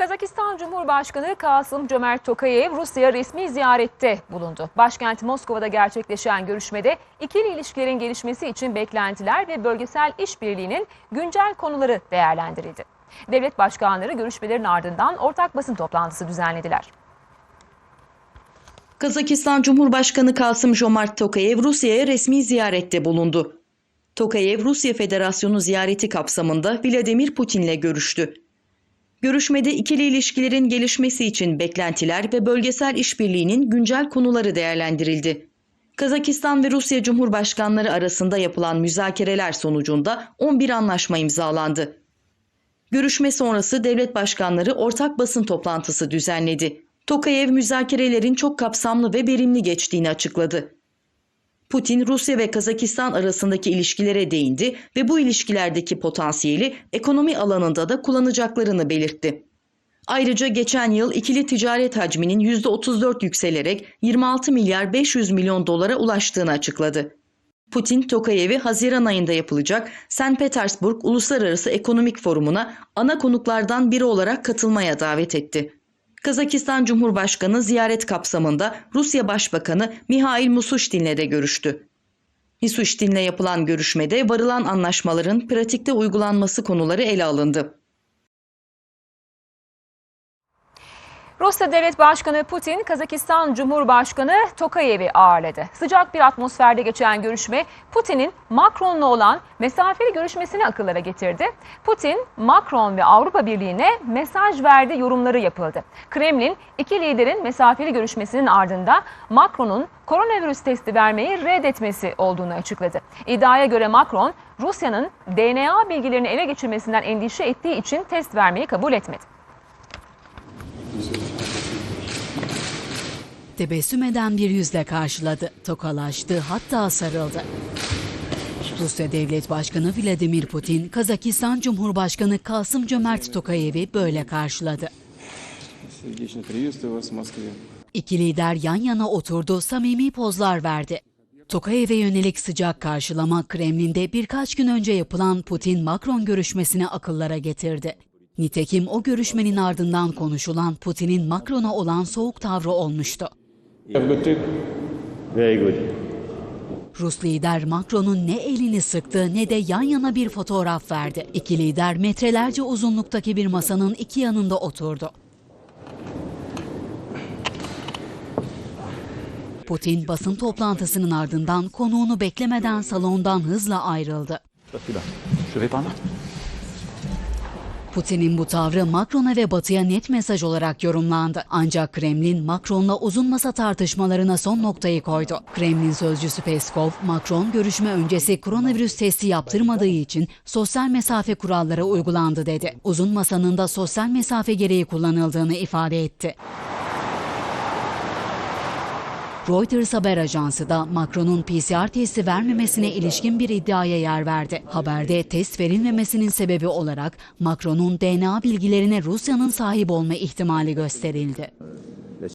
Kazakistan Cumhurbaşkanı Kasım Cömert Tokayev Rusya resmi ziyarette bulundu. Başkent Moskova'da gerçekleşen görüşmede ikili ilişkilerin gelişmesi için beklentiler ve bölgesel işbirliğinin güncel konuları değerlendirildi. Devlet başkanları görüşmelerin ardından ortak basın toplantısı düzenlediler. Kazakistan Cumhurbaşkanı Kasım Jomart Tokayev Rusya'ya resmi ziyarette bulundu. Tokayev, Rusya Federasyonu ziyareti kapsamında Vladimir Putin'le görüştü. Görüşmede ikili ilişkilerin gelişmesi için beklentiler ve bölgesel işbirliğinin güncel konuları değerlendirildi. Kazakistan ve Rusya Cumhurbaşkanları arasında yapılan müzakereler sonucunda 11 anlaşma imzalandı. Görüşme sonrası devlet başkanları ortak basın toplantısı düzenledi. Tokayev müzakerelerin çok kapsamlı ve verimli geçtiğini açıkladı. Putin, Rusya ve Kazakistan arasındaki ilişkilere değindi ve bu ilişkilerdeki potansiyeli ekonomi alanında da kullanacaklarını belirtti. Ayrıca geçen yıl ikili ticaret hacminin %34 yükselerek 26 milyar 500 milyon dolara ulaştığını açıkladı. Putin, Tokayev'i Haziran ayında yapılacak St. Petersburg Uluslararası Ekonomik Forumu'na ana konuklardan biri olarak katılmaya davet etti. Kazakistan Cumhurbaşkanı ziyaret kapsamında Rusya Başbakanı Mihail Mishustin'le de görüştü. Mishustin'le yapılan görüşmede varılan anlaşmaların pratikte uygulanması konuları ele alındı. Rusya Devlet Başkanı Putin, Kazakistan Cumhurbaşkanı Tokayev'i ağırladı. Sıcak bir atmosferde geçen görüşme Putin'in Macron'la olan mesafeli görüşmesini akıllara getirdi. Putin, Macron ve Avrupa Birliği'ne mesaj verdi yorumları yapıldı. Kremlin iki liderin mesafeli görüşmesinin ardında Macron'un koronavirüs testi vermeyi reddetmesi olduğunu açıkladı. İddiaya göre Macron, Rusya'nın DNA bilgilerini ele geçirmesinden endişe ettiği için test vermeyi kabul etmedi tebessüm eden bir yüzle karşıladı. Tokalaştı hatta sarıldı. Rusya Devlet Başkanı Vladimir Putin, Kazakistan Cumhurbaşkanı Kasım Cömert Tokayev'i böyle karşıladı. İki lider yan yana oturdu, samimi pozlar verdi. Tokayev'e yönelik sıcak karşılama Kremlin'de birkaç gün önce yapılan Putin-Macron görüşmesini akıllara getirdi. Nitekim o görüşmenin ardından konuşulan Putin'in Macron'a olan soğuk tavrı olmuştu. Very good. Rus lider Macron'un ne elini sıktı ne de yan yana bir fotoğraf verdi. İki lider metrelerce uzunluktaki bir masanın iki yanında oturdu. Putin basın toplantısının ardından konuğunu beklemeden salondan hızla ayrıldı. Je vais là. Putin'in bu tavrı Macron'a ve Batı'ya net mesaj olarak yorumlandı. Ancak Kremlin Macron'la uzun masa tartışmalarına son noktayı koydu. Kremlin sözcüsü Peskov, Macron görüşme öncesi koronavirüs testi yaptırmadığı için sosyal mesafe kuralları uygulandı dedi. Uzun masanın da sosyal mesafe gereği kullanıldığını ifade etti. Reuters haber ajansı da Macron'un PCR testi vermemesine ilişkin bir iddiaya yer verdi. Haberde test verilmemesinin sebebi olarak Macron'un DNA bilgilerine Rusya'nın sahip olma ihtimali gösterildi.